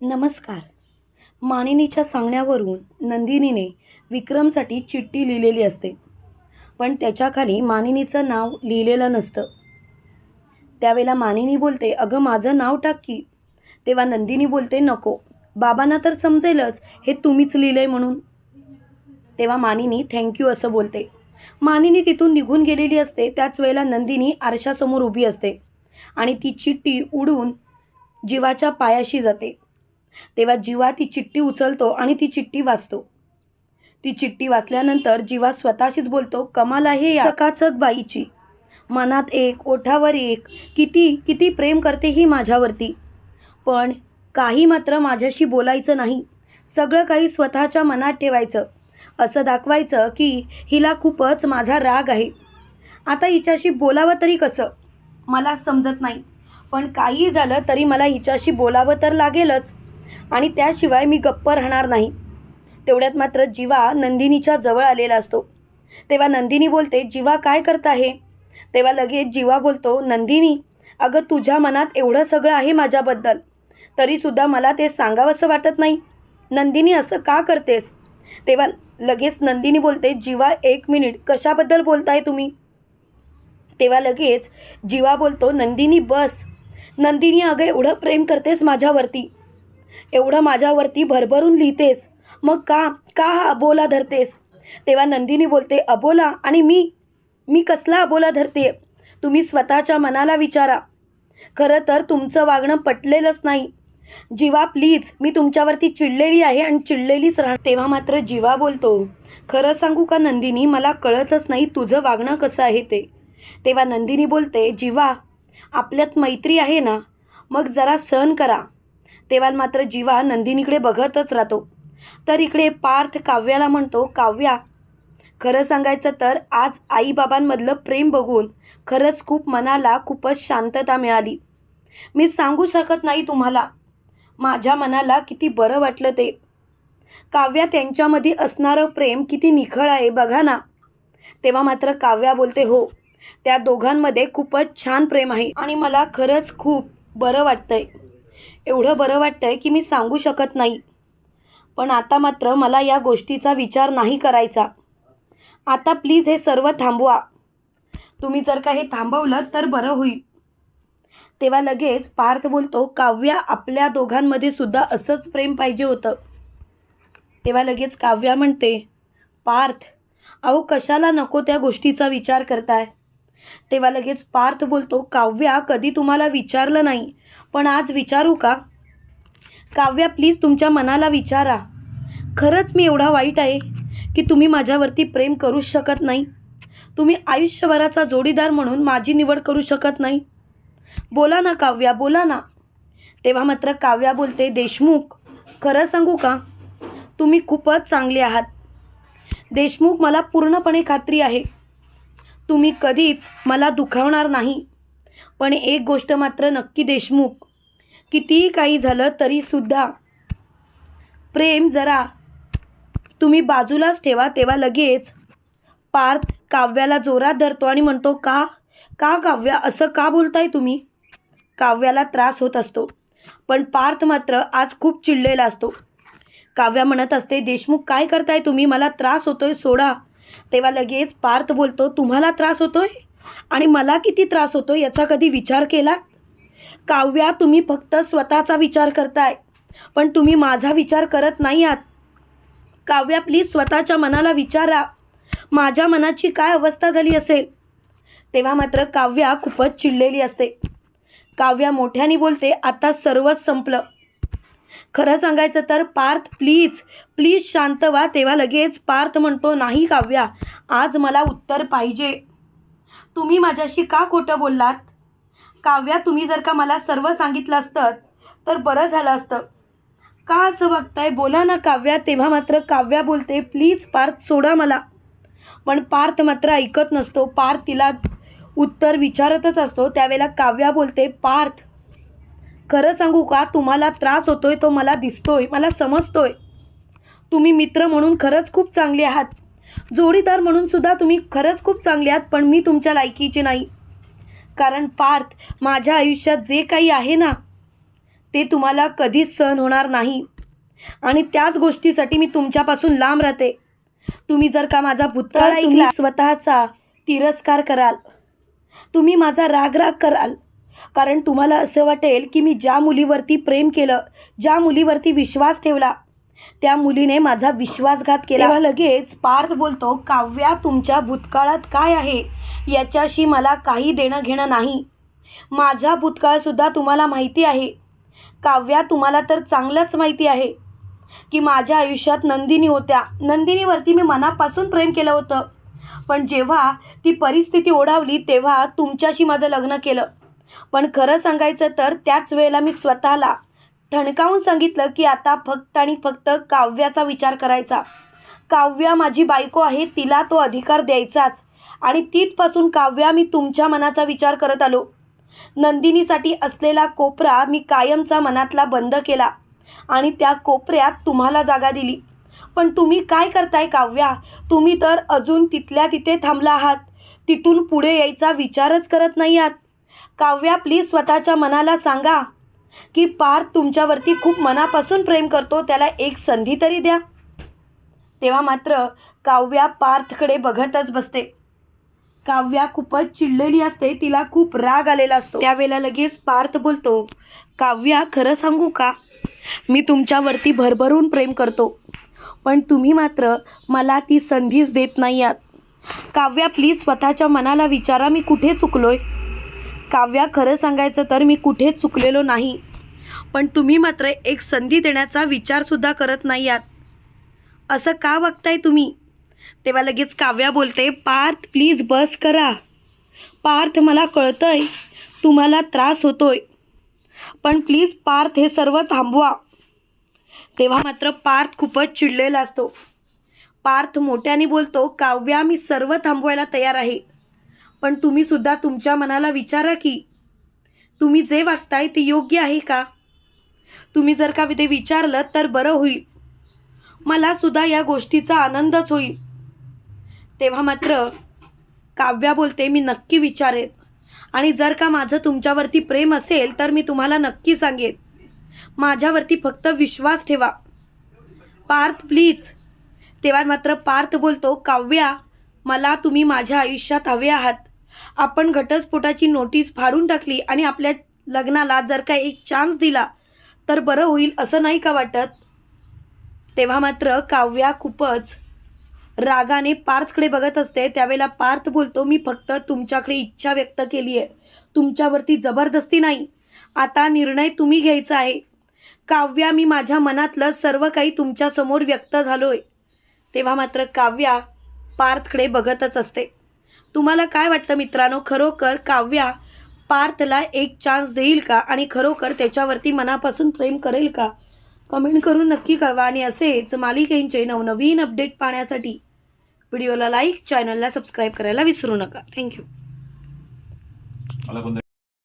नमस्कार. मानिनीच्या सांगण्यावरून नंदिनीने विक्रमसाठी चिठ्ठी लिहिलेली असते. पण त्याच्याखाली मानिनीचं नाव लिहिलेलं नसतं. त्यावेळेला मानिनी बोलते अगं माझं नाव टाक की. तेव्हा नंदिनी बोलते नको. बाबांना तर समजेलच हे तुम्हीच लिहिलं आहे म्हणून. तेव्हा मानिनी थँक्यू असं बोलते. मानिनी तिथून निघून गेलेली असते. त्याच वेळेला नंदिनी आरशासमोर उभी असते आणि ती चिठ्ठी उडून जीवाच्या पायाशी जाते. तेव्हा जीवा ती चिठ्ठी उचलतो आणि ती चिठ्ठी वाचतो. ती चिठ्ठी वाचल्यानंतर जीवा स्वतःशीच बोलतो कमाल आहे या चकाचक बाईची. मनात एक ओठावर एक किती किती प्रेम करते ही माझ्यावरती. पण काही मात्र माझ्याशी बोलायचं नाही. सगळं काही स्वतःच्या मनात ठेवायचं. असं दाखवायचं की हिला खूपच माझा राग आहे. आता हिच्याशी बोलावं तरी कसं? मला समजत नाही. पण काही झालं तरी मला हिच्याशी बोलावं तर लागेलच. आणि त्याशिवाय मी गप्प राहणार नाही. तेवढ्यात मात्र जीवा नंदिनीच्या जवळ आलेला असतो. तेव्हा नंदिनी बोलते जीवा काय करत आहे तेव्हा लगेच जीवा बोलतो नंदिनी अगं तुझ्या मनात एवढं सगळं आहे माझ्याबद्दल. तरीसुद्धा मला ते सांगावंसं वाटत नाही. नंदिनी असं का करतेस? तेव्हा लगेच नंदिनी बोलते जीवा एक मिनिट कशाबद्दल बोलताय तुम्ही? तेव्हा लगेच जीवा बोलतो नंदिनी बस. नंदिनी अगं एवढं प्रेम करतेस माझ्यावरती. एवढं माझ्यावरती भरभरून लिहितेस. मग का का हा अबोला धरतेस? तेव्हा नंदिनी बोलते अबोला आणि मी? मी कसला अबोला धरते तुम्ही स्वतःच्या मनाला विचारा. खरं तर तुमचं वागणं पटलेलंच नाही. जीवा प्लीज मी तुमच्यावरती चिडलेली आहे आणि चिडलेलीच राह तेव्हा मात्र जीवा बोलतो खरं सांगू का नंदिनी मला कळतच नाही तुझं वागणं कसं आहे ते. तेव्हा नंदिनी बोलते जीवा आपल्यात मैत्री आहे ना? मग जरा सहन करा. तेव्हा मात्र जीवा नंदिनीकडे बघतच राहतो. तर इकडे पार्थ काव्याला म्हणतो काव्या खरं सांगायचं तर आज आईबाबांमधलं प्रेम बघून खरंच खूप मनाला खूपच शांतता मिळाली. मी सांगू शकत नाही तुम्हाला. माझ्या मनाला किती बरं वाटलं ते. काव्या त्यांच्यामध्ये असणारं प्रेम किती निखळ आहे बघा ना. तेव्हा मात्र काव्या बोलते हो त्या दोघांमध्ये खूपच छान प्रेम आहे आणि मला खरंच खूप बरं वाटतंय. एवढं बरं वाटतंय की मी सांगू शकत नाही. पण आता मात्र मला या गोष्टीचा विचार नाही करायचा. आता प्लीज हे सर्व थांबवा. तुम्ही जर का हे थांबवलं तर बरं होईल. तेव्हा लगेच पार्थ बोलतो काव्या आपल्या दोघांमध्ये सुद्धा असंच प्रेम पाहिजे होतं. तेव्हा लगेच काव्या म्हणते पार्थ अहो कशाला नको त्या गोष्टीचा विचार करताय? तेव्हा लगेच पार्थ बोलतो काव्या कधी तुम्हाला विचारलं नाही? पण आज विचारू का? काव्या प्लीज तुमच्या मनाला विचारा. खरंच मी एवढा वाईट आहे की तुम्ही माझ्यावरती प्रेम करूच शकत नाही. तुम्ही आयुष्यभराचा जोडीदार म्हणून माझी निवड करू शकत नाही. बोला ना काव्या बोला ना. तेव्हा मात्र काव्या बोलते देशमुख खरं सांगू का? तुम्ही खूपच चांगले आहात. देशमुख मला पूर्णपणे खात्री आहे. तुम्ही कधीच मला दुखावणार नाही. पण एक गोष्ट मात्र नक्की देशमुख कितीही काही झालं तरीसुद्धा प्रेम जरा तुम्ही बाजूलाच ठेवा तेव्हा लगेच पार्थ काव्याला जोरात धरतो आणि म्हणतो का? का काव्या? असं का बोलताय तुम्ही? काव्याला त्रास होत असतो. पण पार्थ मात्र आज खूप चिडलेला असतो. काव्या म्हणत असते देशमुख काय करताय तुम्ही? मला त्रास होतोय सोडा. तेव्हा लगेच पार्थ बोलतो तुम्हाला त्रास होतोय? आणि मला किती त्रास होतो याचा कधी विचार केला? काव्या तुम्ही फक्त स्वतःचा विचार करताय पण तुम्ही माझा विचार करत नाही आहात. काव्या प्लीज स्वतःच्या मनाला विचारा. माझ्या मनाची काय अवस्था झाली असेल? तेव्हा मात्र काव्या खूपच चिडलेली असते. काव्या मोठ्याने बोलते आता सर्वच संपलं. खरं सांगायचं तर पार्थ प्लीज प्लीज शांत व्हा. तेव्हा लगेच पार्थ म्हणतो नाही काव्या आज मला उत्तर पाहिजे. तुम्ही माझ्याशी का खोटं बोललात? काव्या तुम्ही जर का मला सर्व सांगितलं असतं तर बरं झालं असतं. का असं वागताय? बोला ना काव्या तेव्हा मात्र काव्या बोलते प्लीज पार्थ सोडा मला. पण पार्थ मात्र ऐकत नसतो. पार्थ तिला उत्तर विचारतच असतो. त्यावेळेला काव्या बोलते पार्थ खरं सांगू का? तुम्हाला त्रास होतोय तो मला दिसतोय मला समजतोय. तुम्ही मित्र म्हणून खरंच खूप चांगले आहात. जोडीदार म्हणून सुद्धा तुम्ही खरंच खूप चांगले आहात पण मी तुमच्या लायकीचे नाही. कारण पार्थ माझ्या आयुष्यात जे काही आहे ना ते तुम्हाला कधीच सहन होणार नाही. आणि त्याच गोष्टीसाठी मी तुमच्यापासून लांब राहते. तुम्ही जर का माझा भूतकाळ ऐकला स्वतःचा तिरस्कार कराल. तुम्ही माझा रागराग कराल. कारण तुम्हाला असं वाटेल की मी ज्या मुलीवरती प्रेम केलं ज्या मुलीवरती विश्वास ठेवला त्या मुलीने माझा विश्वासघात केला. लगेच पार्थ बोलतो काव्या तुमच्या भूतकाळात काय आहे? याच्याशी मला काही देणं घेणं नाही. माझा भूतकाळसुद्धा तुम्हाला माहिती आहे. काव्या तुम्हाला तर चांगलंच माहिती आहे की माझ्या आयुष्यात नंदिनी होत्या. नंदिनीवरती मी मनापासून प्रेम केलं होतं. पण जेव्हा ती परिस्थिती ओढावली तेव्हा तुमच्याशी माझं लग्न केलं. पण खरं सांगायचं तर त्याच वेळेला मी स्वतःला ठणकावून सांगितलं की आता फक्त आणि फक्त काव्याचा विचार करायचा. काव्या माझी बायको आहे तिला तो अधिकार द्यायचाच. आणि तिथपासून काव्या मी तुमच्या मनाचा विचार करत आलो. नंदिनीसाठी असलेला कोपरा मी कायमचा मनातला बंद केला. आणि त्या कोपऱ्यात तुम्हाला जागा दिली. पण तुम्ही काय करताय काव्या? तुम्ही तर अजून तिथल्या तिथे थांबला आहात. तिथून पुढे यायचा विचारच करत नाही आहात. काव्या प्लीज स्वतःच्या मनाला सांगा. की पार्थ तुमच्यावरती खूप मनापासून प्रेम करतो त्याला एक संधी तरी द्या. तेव्हा मात्र काव्या पार्थकडे बघतच बसते. काव्या खूपच चिडलेली असते तिला खूप राग आलेला असतो. त्यावेळेला लगेच पार्थ बोलतो काव्या खरं सांगू का? मी तुमच्यावरती भरभरून प्रेम करतो पण तुम्ही मात्र मला ती संधीच देत नाही आहात. काव्या प्लीज स्वतःच्या मनाला विचारा मी कुठे चुकलोय? काव्या खरं सांगायचं तर मी कुठेच चुकलेलो नाही. पण तुम्ही मात्र एक संधी देण्याचा विचारसुद्धा करत नाही आहात. असं का वागताय तुम्ही? तेव्हा लगेच काव्या बोलते पार्थ प्लीज बस करा. पार्थ मला कळतंय तुम्हाला त्रास होतोय. पण प्लीज पार्थ हे सर्व थांबवा. तेव्हा मात्र पार्थ खूपच चिडलेला असतो. पार्थ मोठ्याने बोलतो काव्या मी सर्व थांबवायला तयार आहे. पण तुम्ही सुद्धा तुमच्या मनाला विचारा की तुम्ही जे वागताय ते योग्य आहे का? तुम्ही जर का ते विचारलं तर बरं होईल. मला सुद्धा या गोष्टीचा आनंदच होईल. तेव्हा मात्र काव्या बोलते मी नक्की विचारेन. आणि जर का माझं तुमच्यावरती प्रेम असेल तर मी तुम्हाला नक्की सांगेन. माझ्यावरती फक्त विश्वास ठेवा. पार्थ प्लीज. तेव्हा मात्र पार्थ बोलतो काव्या मला तुम्ही माझ्या आयुष्यात हवे आहात. आपण घटस्फोटाची नोटीस फाडून टाकली आणि आपल्या लग्नाला जर का एक चान्स दिला तर बरं होईल असं नाही का वाटत? तेव्हा मात्र काव्या खूपच रागाने पार्थकडे बघत असते. त्यावेळेला पार्थ बोलतो मी फक्त तुमच्याकडे इच्छा व्यक्त केली आहे तुमच्यावरती जबरदस्ती नाही. आता निर्णय तुम्ही घ्यायचा आहे. काव्या मी माझ्या मनातलं सर्व काही तुमच्यासमोर व्यक्त झालोय. तेव्हा मात्र काव्या पार्थकडे बघतच असते. तुम्हाला काय वाटतं मित्रांनो? खरोखर काव्या पार्थला एक चान्स देईल का? आणि खरोखर त्याच्यावरती मनापासून प्रेम करेल का? कमेंट करून नक्की कळवा. आणि असेच मालिकेंचे नवनवीन अपडेट पाहण्यासाठी व्हिडिओला लाईक चॅनलला सबस्क्राईब करायला विसरू नका. थँक्यू